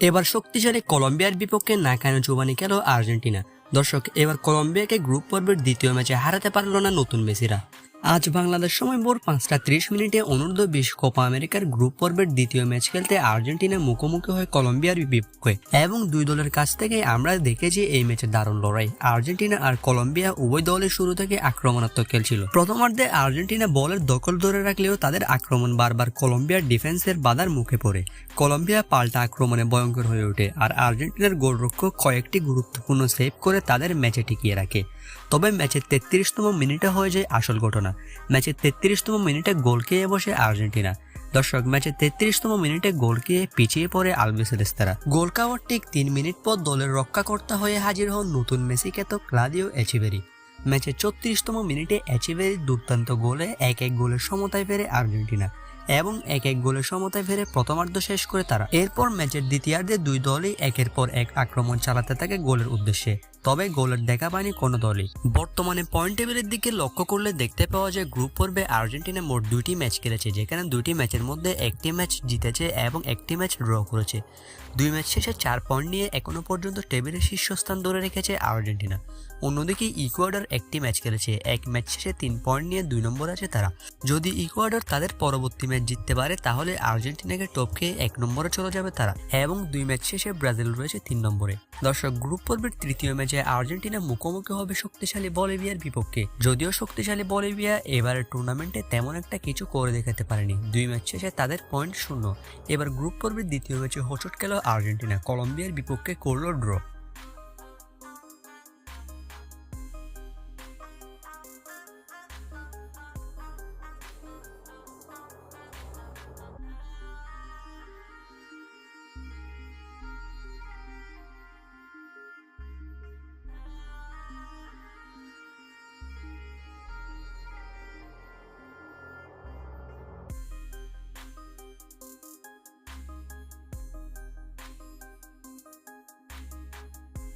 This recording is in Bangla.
এবার শক্তিশালী কলম্বিয়ার বিপক্ষে না কেন জুবানি খেল আর্জেন্টিনা। দর্শক, এবার কলম্বিয়াকে গ্রুপ পর্বের দ্বিতীয় ম্যাচে হারাতে পারল না নতুন মেসিরা। আজ বাংলাদেশ সময় ভোর পাঁচটা ত্রিশ মিনিটে অনূর্ধ্ব বিশ কোপা আমেরিকার গ্রুপ পর্বের দ্বিতীয় ম্যাচ খেলতে আর্জেন্টিনা মুখোমুখি হয় কলম্বিয়ার বিপক্ষে। এবং দুই দলের কাছ থেকে আমরা দেখেছি এই ম্যাচে দারুণ লড়াই। আর্জেন্টিনা আর কলম্বিয়া উভয় দলের শুরু থেকে আক্রমণাত্মক খেলছিল। প্রথমার্ধে আর্জেন্টিনা বলের দখল ধরে রাখলেও তাদের আক্রমণ বারবার কলম্বিয়ার ডিফেন্সের বাধার মুখে পড়ে। কলম্বিয়া পাল্টা আক্রমণে ভয়ঙ্কর হয়ে ওঠে আর আর্জেন্টিনার গোলরক্ষক কয়েকটি গুরুত্বপূর্ণ সেভ করে তাদের ম্যাচে টিকিয়ে রাখে। তবে ম্যাচের তেত্রিশতম মিনিটে হয়ে যায় আসল ঘটনা। ম্যাচের তেত্রিশতম মিনিটে গোল খেয়ে বসে আর্জেন্টিনা। দর্শক, ম্যাচে তেত্রিশতম মিনিটে গোল খেয়ে পিছিয়ে পড়ে আলবিসেলেস্তারা গোল খাওয়ার ঠিক তিন মিনিট পর দলের রক্ষাকর্তা হয়ে হাজির হন নতুন মেসি খ্যাত ক্লাদিও এচিভেরি। ম্যাচে চত্রিশতম মিনিটে এচিভেরির দুর্দান্ত গোলে এক এক গোলের সমতায় ফেরে আর্জেন্টিনা এবং এক এক গোলের সমতায় ফেরে প্রথমার্ধ শেষ করে তারা। এরপর ম্যাচের দ্বিতীয়ার্ধে দুই দলই একের পর এক আক্রমণ চালাতে থাকে গোলের উদ্দেশ্যে। তবে গোলের দেখা পায়নি কোনো দলই। বর্তমানে পয়েন্ট টেবিলের দিকে লক্ষ্য করলে দেখতে পাওয়া যায় গ্রুপ পর্বে আর্জেন্টিনা মোট দুইটি ম্যাচ খেলেছে, যেখানে দুটি ম্যাচের মধ্যে একটি ম্যাচ জিতেছে এবং একটি ম্যাচ ড্র করেছে। দুই ম্যাচ শেষে চার পয়েন্ট নিয়ে এখনও পর্যন্ত টেবিলের শীর্ষস্থান ধরে রেখেছে আর্জেন্টিনা। অন্যদিকে ইকুয়াডর একটি ম্যাচ খেলেছে, এক ম্যাচ শেষে তিন পয়েন্ট নিয়ে দুই নম্বর আছে তারা। যদি ইকুয়াডর তাদের পরবর্তী ম্যাচ জিততে পারে, তাহলে আর্জেন্টিনাকে টপকে এক নম্বরে চলে যাবে তারা, এবং দুই ম্যাচ শেষে ব্রাজিল রয়েছে তিন নম্বরে। দর্শক গ্রুপ পর্বের তৃতীয় ম্যাচে আর্জেন্টিনা মুখোমুখি হবে শক্তিশালী বলিভিয়ার বিপক্ষে। যদিও শক্তিশালী বলিভিয়া এবারের টুর্নামেন্টে তেমন একটা কিছু করে দেখাতে পারেনি। দুই ম্যাচ শেষে তাদের পয়েন্ট শূন্য। এবার গ্রুপ পর্বের দ্বিতীয় ম্যাচে হোঁচট খেল আর্জেন্টিনা। কলম্বিয়ার বিপক্ষে করল ড্র